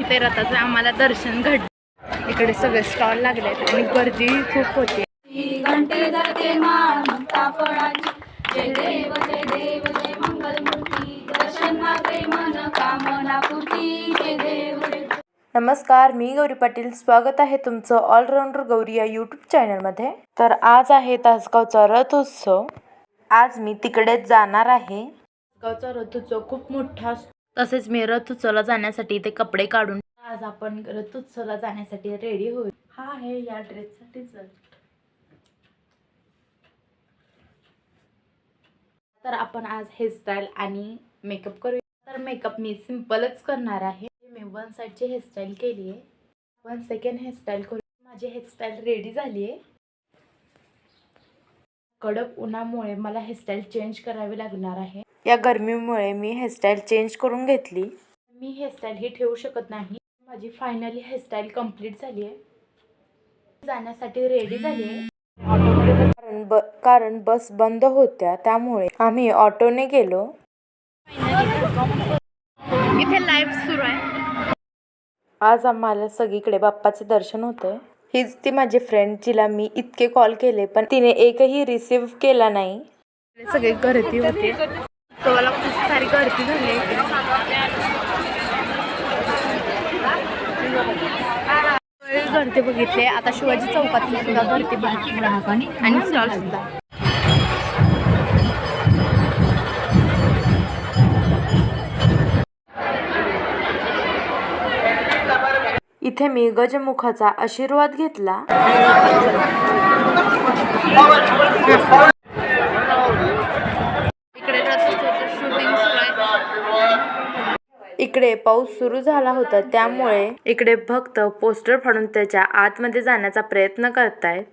इथे रथाचं आम्हाला दर्शन घडलं इकडे सगळे स्टॉल लागले आहेत आणि गर्दी खूप होती. घंटे धरते मान मुक्ता फळाची. जय देव जय देव जय मंगल मूर्ती दर्शन मागे मन कामना पूर्ती. जय देव जय नमस्कार मी गौरी पाटील. स्वागत आहे तुमचं ऑलराऊंडर गौरी या यूट्यूब चॅनलमध्ये तर आज आहे तासगावचा रथोत्सव. आज मी तिकडेच जाणार आहे. तासगावचा रथोत्सव खूप मोठा असतो. तसेच मी रथोत्सवला जाण्यासाठी इथे कपडे काढून आज आपण रथोत्सवला जाण्यासाठी रेडी होईल. हा आहे या ड्रेससाठी तर आपण आज हेअरस्टाईल आणि मेकअप करूया. तर मेकअप मी सिम्पलच करणार आहे. मी वन साईडची हेअरस्टाईल केली आहे. वन सेकंड हेअरस्टाईल करू. माझी हेअरस्टाईल रेडी झाली आहे. कडक उन्हामुळे मला हेअरस्टाईल चेंज करावी लागणार आहे. या गरमीमुळे मी हेअरस्टाईल चेंज करून घेतली. मी हेअरस्टाईल ही ठेवू शकत नाही. माझी फायनली हेअरस्टाईल कंप्लीट झाली आहे. जाण्यासाठी रेडी झाली आहे. कारण ब कारण बस बंद होत्या त्यामुळे आम्ही ऑटोने गेलो. इथे लाईव्ह सुरू आहे. आज आम्हाला सगळीकडे बाप्पाचे दर्शन होते हीच ती माझी फ्रेंड जिला मी इतके कॉल केले पण तिने एकही रिसीव्ह केला नाही. सगळी गर्दी होती. उत्सवाला खूप सारी गर्दी झाली आहे गर्दी बघितली आता शिवाजी चौकात सुद्धा गर्दी बघितली आणि स्टॉल सुद्धा. इथे मी गजमुखाचा आशीर्वाद घेतला इकडे रथोत्सवाचं शूटिंग सुरू आहे इकडे पाऊस सुरू झाला होता त्यामुळे इकडे भक्त पोस्टर फाडून त्याच्या आतमध्ये जाण्याचा प्रयत्न करतायत.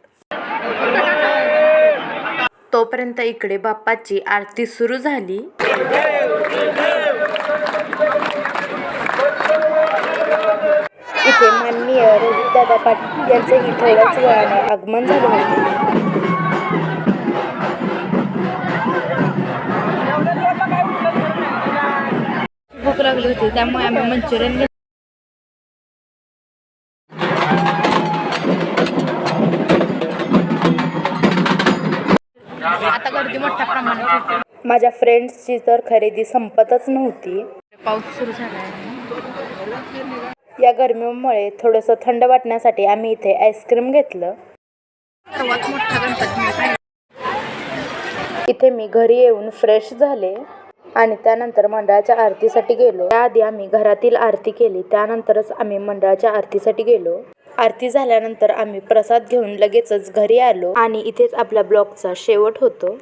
तोपर्यंत इकडे बाप्पाची आरती सुरू झाली. इथे माननीय रोहितदादा पाटील यांचेही थोड्याच वेळाने आगमन झाले होते. भूक लागली होती त्यामुळे आम्ही मंचुरियन घेतलं. आता गर्दी मोठ्या प्रमाणात होती. माझ्या फ्रेंड्सची तर खरेदी संपतच नव्हती. पाऊस सुरू झाला आहे. या गरमीमुळे थोडंसं थंड वाटण्यासाठी आम्ही इथे आईस्क्रीम घेतलं. सर्वात मोठा गणपती आहे. इथे मी घरी येऊन फ्रेश झाले. आणि त्यानंतर मंडळाच्या आरतीसाठी गेलो. त्याआधी आम्ही घरातील आरती केली. त्यानंतरच आम्ही मंडळाच्या आरतीसाठी गेलो. आरती झाल्यानंतर आम्ही प्रसाद घेऊन लगेचच घरी आलो आणि इथेच आपल्या ब्लॉगचा शेवट होतो.